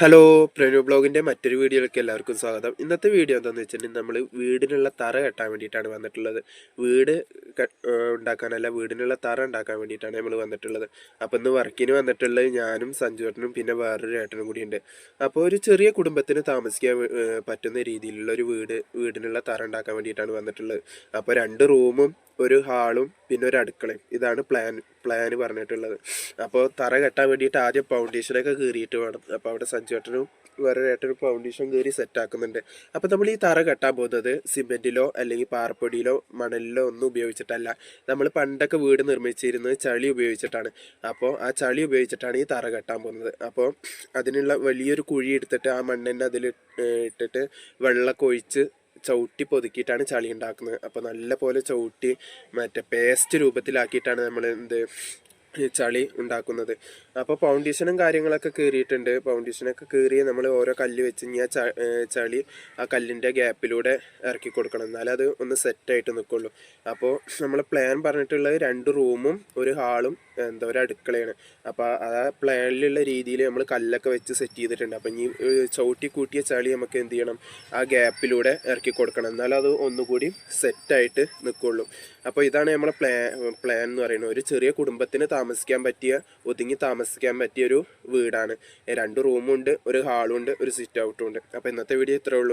Hello പ്രേരു ബ്ലോഗിന്റെ മറ്റൊരു വീഡിയോയിലേക്ക് എല്ലാവർക്കും സ്വാഗതം. ഇന്നത്തെ വീഡിയോ എന്താണെന്ന് വെച്ചിട്ടുണ്ടെങ്കിൽ നമ്മൾ വീടിനുള്ള തറ കെട്ടാൻ വേണ്ടിയിട്ടാണ് വന്നിട്ടുള്ളത്. വീട് ഉണ്ടാക്കാനല്ല വീടിനുള്ള തറ ഉണ്ടാക്കാൻ വേണ്ടിയിട്ടാണ് നമ്മൾ വന്നിട്ടുള്ളത്. അപ്പോൾ ഇന്ന് വർക്കിന് വന്നിട്ടുള്ളത് ഞാനും സഞ്ജുവേട്ടനും പിന്നെ വേറൊരു ഏട്ടനും കൂടി ഉണ്ട്. അപ്പോൾ ഒരു ചെറിയ കുടുംബത്തിന് താമസിക്കാൻ പറ്റുന്ന രീതിയിലുള്ള ഒരു വീട് വീടിനുള്ള തറ ഉണ്ടാക്കാൻ വേണ്ടിയിട്ടാണ് വന്നിട്ടുള്ളത്. അപ്പോൾ രണ്ട് റൂമും ഒരു ഹാളും പിന്നെ ഒരു അടുക്കളയും. ഇതാണ് പ്ലാൻ പ്ലാൻ പറഞ്ഞിട്ടുള്ളത്. അപ്പോൾ തറ കെട്ടാൻ വേണ്ടിയിട്ട് ആദ്യം ഫൗണ്ടേഷനൊക്കെ കീറിയിട്ട് വേണം. അപ്പോൾ അവിടെ സഞ്ജുവേട്ടനും വേറെ ഏട്ടൊരു ഫൗണ്ടേഷൻ കയറി സെറ്റാക്കുന്നുണ്ട് അപ്പോൾ നമ്മൾ ഈ തറ കെട്ടാൻ പോകുന്നത് സിമെന്റിലോ അല്ലെങ്കിൽ പാറപ്പൊടിയിലോ മണലിലോ ഒന്നും ഉപയോഗിച്ചിട്ടല്ല. നമ്മൾ പണ്ടൊക്കെ വീട് നിർമ്മിച്ചിരുന്നത് ചളി ഉപയോഗിച്ചിട്ടാണ്. അപ്പോൾ ആ ചളി ഉപയോഗിച്ചിട്ടാണ് ഈ തറ കെട്ടാൻ പോകുന്നത്. അപ്പോൾ അതിനുള്ള വലിയൊരു കുഴി എടുത്തിട്ട് ആ മണ്ണിന്റെ അതിൽ ഇട്ടിട്ട് വെള്ളമൊക്കെ ഒഴിച്ച് ചവിട്ടി പൊതുക്കിയിട്ടാണ് ചളി ഉണ്ടാക്കുന്നത്. അപ്പോൾ നല്ല പോലെ ചവിട്ടി മറ്റേ പേസ്റ്റ് രൂപത്തിലാക്കിയിട്ടാണ് നമ്മൾ എന്ത് ചളി ഉണ്ടാക്കുന്നത്. അപ്പോൾ ഫൗണ്ടേഷനും കാര്യങ്ങളൊക്കെ കീറിയിട്ടുണ്ട്. ഫൗണ്ടേഷനൊക്കെ കീറി നമ്മൾ ഓരോ കല്ല് വെച്ച് ആ ചളി ആ കല്ലിന്റെ ഗ്യാപ്പിലൂടെ ഇറക്കി കൊടുക്കണം. എന്നാലേ അത് ഒന്ന് സെറ്റായിട്ട് നിൽക്കുള്ളൂ അപ്പോൾ നമ്മൾ പ്ലാൻ പറഞ്ഞിട്ടുള്ളത് രണ്ട് റൂമും ഒരു ഹാളും എന്താ ഒരു അടുക്കളയാണ്. അപ്പോൾ ആ പ്ലാനിലുള്ള രീതിയിൽ നമ്മൾ കല്ലൊക്കെ വെച്ച് സെറ്റ് ചെയ്തിട്ടുണ്ട്. അപ്പം ഇനി ചവിട്ടി കൂട്ടിയ ചളി നമുക്ക് എന്ത് ചെയ്യണം? ആ ഗ്യാപ്പിലൂടെ ഇറക്കി കൊടുക്കണം. എന്നാലും അത് ഒന്നുകൂടി സെറ്റായിട്ട് നിൽക്കുള്ളൂ അപ്പോൾ ഇതാണ് നമ്മളെ പ്ലാൻ പ്ലാൻ എന്ന് പറയുന്നത്. ഒരു ചെറിയ കുടുംബത്തിന് താമസിക്കാൻ പറ്റിയ ഒതുങ്ങി താമസിക്കാൻ പറ്റിയ ഒരു വീടാണ്. രണ്ട് റൂമുണ്ട് ഒരു ഹാളുണ്ട് ഒരു സിറ്റ് ഔട്ടും ഉണ്ട്. അപ്പോൾ ഇന്നത്തെ വീഡിയോ ഇത്രേ ഉള്ളൂ.